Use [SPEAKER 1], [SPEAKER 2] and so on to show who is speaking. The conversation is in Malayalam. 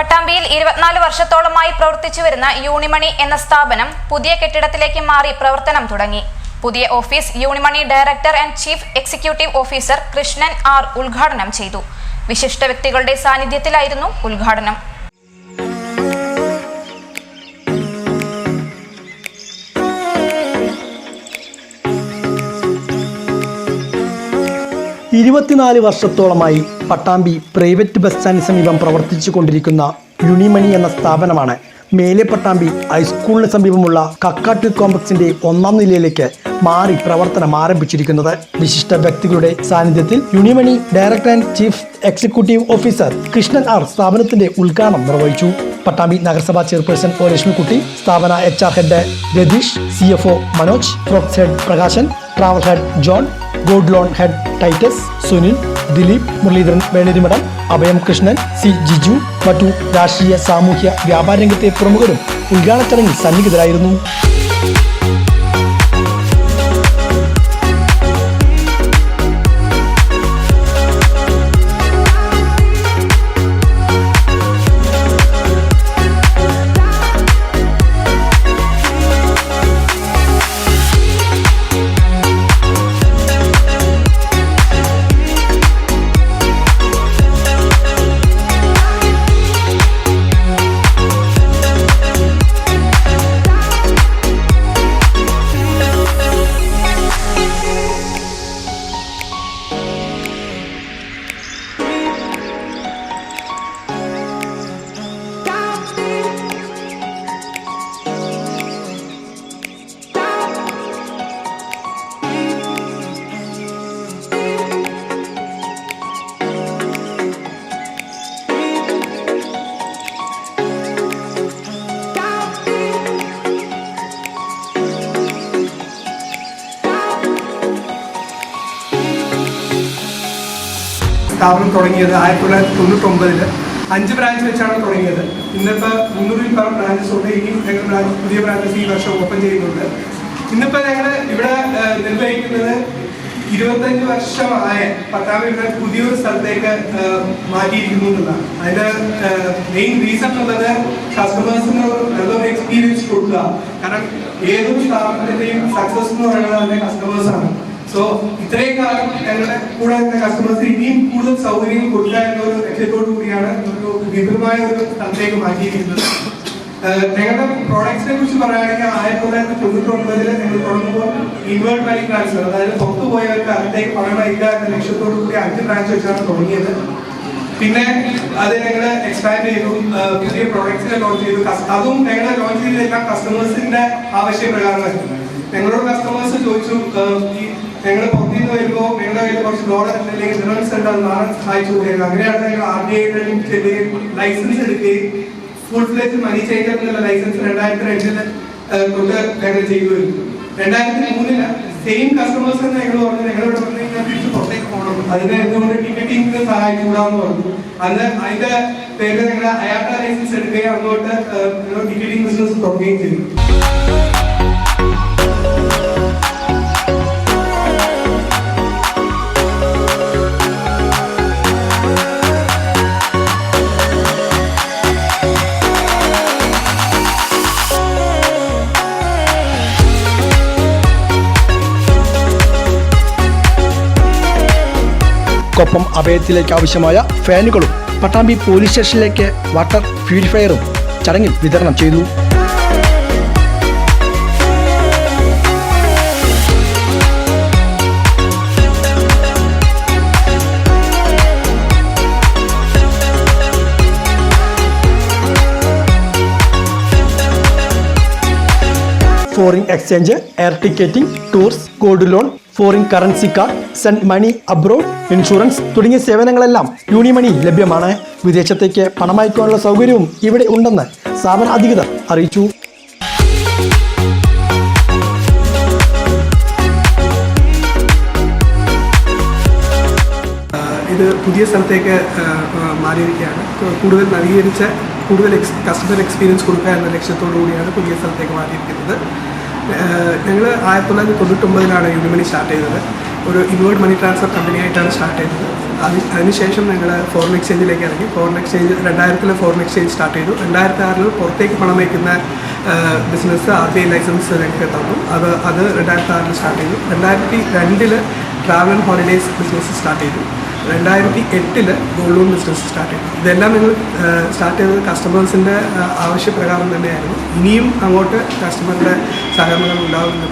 [SPEAKER 1] പട്ടാമ്പിയിൽ ഇരുപത്തിനാല് വർഷത്തോളമായി പ്രവർത്തിച്ചു വരുന്ന യൂണിമണി എന്ന സ്ഥാപനം പുതിയ കെട്ടിടത്തിലേക്ക് മാറി പ്രവർത്തനം തുടങ്ങി. പുതിയ office Unimoni director and chief executive officer Krishnan R ഉദ്ഘാടനം ചെയ്തു. വിശിഷ്ട വ്യക്തികളുടെ സാന്നിധ്യത്തിലായിരുന്നു ഉദ്ഘാടനം.
[SPEAKER 2] ഇരുപത്തിനാല് വർഷത്തോളമായി പട്ടാമ്പി പ്രൈവറ്റ് ബസ് സ്റ്റാൻഡിന് സമീപം പ്രവർത്തിച്ചു കൊണ്ടിരിക്കുന്ന യുണിമണി എന്ന സ്ഥാപനമാണ്. മേലെ പട്ടാമ്പി ഹൈസ്കൂളിന് സമീപമുള്ള കക്കാട്ട് കോംപ്ലക്സിന്റെ ഒന്നാം നിലയിലേക്ക് മാറി പ്രവർത്തനം ആരംഭിച്ചിരിക്കുന്നത്. വിശിഷ്ട വ്യക്തികളുടെ സാന്നിധ്യത്തിൽ Unimoni director and chief executive officer Krishnan R സ്ഥാപനത്തിന്റെ ഉദ്ഘാടനം നിർവഹിച്ചു. പട്ടാമ്പി നഗരസഭാ ചെയർപേഴ്സൺ ഒ ലക്ഷ്മിക്കുട്ടി സ്ഥാപന H R head Ratheesh C F O Manoj prox head Prakashan travel head John gold loan head Titus Sunil Dileep Muraleedharan Velarimadham Abhayam Krishnan C Jiju മറ്റു രാഷ്ട്രീയ സാമൂഹ്യ വ്യാപാര രംഗത്തെ പ്രമുഖരും ഉദ്ഘാടന ചടങ്ങിൽ സന്നിഹിതരായിരുന്നു.
[SPEAKER 3] സ്ഥാപനം തുടങ്ങിയത് ആയിരത്തി തൊള്ളായിരത്തി തൊണ്ണൂറ്റൊമ്പതിൽ. അഞ്ച് ബ്രാഞ്ച് വെച്ചാണ് തുടങ്ങിയത്. ഇന്നിപ്പോൾ മുന്നൂറിൽ പറഞ്ഞ ബ്രാഞ്ചസ് ഉണ്ട്. ഇനി ഞങ്ങൾ ബ്രാഞ്ച് പുതിയ ബ്രാഞ്ചസ് ഈ വർഷം ഓപ്പൺ ചെയ്യുന്നുണ്ട്. ഇന്നിപ്പോൾ ഞങ്ങൾ ഇവിടെ നിർവഹിക്കുന്നത് ഇരുപത്തഞ്ച് വർഷമായ ഇവിടെ പുതിയൊരു സ്ഥലത്തേക്ക് മാറ്റിയിരിക്കുന്നു എന്നുള്ളതാണ്. അതിന്റെ മെയിൻ റീസൺ എന്നുള്ളത് കസ്റ്റമേഴ്സിന് നല്ലൊരു എക്സ്പീരിയൻസ് കൊടുക്കുക. കാരണം ഏതൊരു സ്ഥാപനത്തിന്റെയും സക്സസ് എന്ന് പറയുന്നത് അതിന്റെ കസ്റ്റമേഴ്സാണ് സോ ഇത്രയും കാലം ഞങ്ങളുടെ കൂടെ നിന്ന കസ്റ്റമേഴ്സ് ഇനിയും കൂടുതൽ സൗകര്യങ്ങൾ കൊടുക്കുക എന്ന ഒരു ലക്ഷ്യത്തോടു കൂടിയാണ് ഒരു വിപുലമായ ഒരു സ്ഥലത്തേക്ക് മാറ്റിയിരിക്കുന്നത്. ഞങ്ങളുടെ പ്രോഡക്ട്സിനെ കുറിച്ച് പറയുകയാണെങ്കിൽ ആയിരത്തി തൊള്ളായിരത്തി തൊണ്ണൂറ്റി ഒൻപതിൽ ഞങ്ങൾ തുടങ്ങുമ്പോൾ ഇൻവേർട്ട് വാലി ട്രാൻസ്ഫർ അതായത് പുറത്തു പോയവർക്ക് അകത്തേക്ക് പണം അയക്കുക എന്ന ലക്ഷ്യത്തോടു കൂടി അഞ്ച് ബ്രാഞ്ച് വെച്ചാണ് തുടങ്ങിയത്. പിന്നെ അത് ഞങ്ങൾ എക്സ്പാൻഡ് ചെയ്തു. പുതിയ പ്രോഡക്ട്സിനെ ലോഞ്ച് ചെയ്തു. അതും ഞങ്ങൾ ലോഞ്ച് ചെയ്തെല്ലാം കസ്റ്റമേഴ്സിന്റെ ആവശ്യപ്രകാരമായിരുന്നു. ഞങ്ങളോട് കസ്റ്റമേഴ്സ് ചോദിച്ചു ഈ ഞങ്ങൾ പുറത്തുനിന്ന് വരുമ്പോൾ ഞങ്ങളുടെ കയ്യിൽ കുറച്ച് ലോൺ അല്ലെങ്കിൽ ഇൻഷുറൻസ് ഉണ്ട് അത് മാറാൻ സഹായിച്ചു കൊടുക്കുക അങ്ങനെയാണ് ഞങ്ങൾ ആർ ബി ഐ ലൈസൻസ് എടുക്കുകയും ഫുൾ ഫ്ലെജ് മണി ചേഞ്ചർ എന്നുള്ള ലൈസൻസ് രണ്ടായിരത്തി രണ്ടിൽ തൊട്ട് ഞങ്ങൾ ചെയ്തു വരുന്നു രണ്ടായിരത്തി മൂന്നിൽ സെയിം കസ്റ്റമേഴ്സ് എന്ന് ഞങ്ങൾ പറഞ്ഞു ഞങ്ങൾ ഇവിടെ തിരിച്ച് പുറത്തേക്ക് പോകണം. അതിന് എന്തുകൊണ്ട് ടിക്കറ്റിംഗ് സഹായിച്ചുകൂടാന്ന് പറഞ്ഞു. അന്ന് അതിന്റെ പേര് ഞങ്ങൾ അയാട്ട ലൈസൻസ് എടുക്കുകയും അങ്ങോട്ട് ടിക്കറ്റിംഗ് ബിസിനസ് തുടങ്ങുകയും ചെയ്തു.
[SPEAKER 2] കൊപ്പം അഭയത്തിലേക്ക് ആവശ്യമായ ഫാനുകളും പട്ടാമ്പി പോലീസ് സ്റ്റേഷനിലേക്ക് വാട്ടർ പ്യൂരിഫയറും ചടങ്ങിൽ വിതരണം ചെയ്തു. Foreign exchange air ticketing tours gold loan foreign currency card send money abroad insurance തുടങ്ങിയ സേവനങ്ങളെല്ലാം യൂണിമണി ലഭ്യമാണ്. വിദേശത്തേക്ക് പണമയക്കാനുള്ള സൗകര്യവും ഇവിടെ ഉണ്ടെന്ന് സ്ഥാപന അധികൃതർ അറിയിച്ചു
[SPEAKER 3] ഇത് പുതിയ സ്ഥലത്തേക്ക് മാറിയിരിക്കുകയാണ്. കൂടുതൽ നവീകരിച്ച കൂടുതൽ എക്സ് കസ്റ്റമർ എക്സ്പീരിയൻസ് കൊടുക്കുക എന്ന ലക്ഷ്യത്തോടു കൂടിയാണ് പുതിയ സ്ഥലത്തേക്ക് മാറിയിരിക്കുന്നത്. ഞങ്ങൾ ആയിരത്തി തൊള്ളായിരത്തി തൊണ്ണൂറ്റൊമ്പതിലാണ് യൂണിമണി സ്റ്റാർട്ട് ചെയ്തത്. ഒരു ഇൻവേർഡ് മണി ട്രാൻസ്ഫർ കമ്പനിയായിട്ടാണ് സ്റ്റാർട്ട് ചെയ്തത്. അത് അതിനുശേഷം ഞങ്ങൾ ഫോറിൻ എക്സ്ചേഞ്ചിലേക്ക് ഇറങ്ങി. ഫോറിൻ എക്സ്ചേഞ്ച് രണ്ടായിരത്തിൽ ഫോറിൻ എക്സ്ചേഞ്ച് സ്റ്റാർട്ട് ചെയ്തു. രണ്ടായിരത്തി ആറിൽ പുറത്തേക്ക് പണം വയ്ക്കുന്ന business R B I licence ഞങ്ങൾക്ക് തന്നു. അത് അത് രണ്ടായിരത്തി ആറിൽ സ്റ്റാർട്ട് ചെയ്തു. രണ്ടായിരത്തി രണ്ടിൽ travel and holidays business start ചെയ്തു. രണ്ടായിരത്തി എട്ടിൽ ഗോൾഡ് ലോൺ ബിസിനസ് സ്റ്റാർട്ട് ചെയ്തു. ഇതെല്ലാം ഞങ്ങൾ സ്റ്റാർട്ട് ചെയ്തത് കസ്റ്റമേഴ്സിന്റെ ആവശ്യപ്രകാരം തന്നെയായിരുന്നു. ഇനിയും അങ്ങോട്ട് കസ്റ്റമറുടെ സഹകരണങ്ങൾ ഉണ്ടാകുമെന്ന്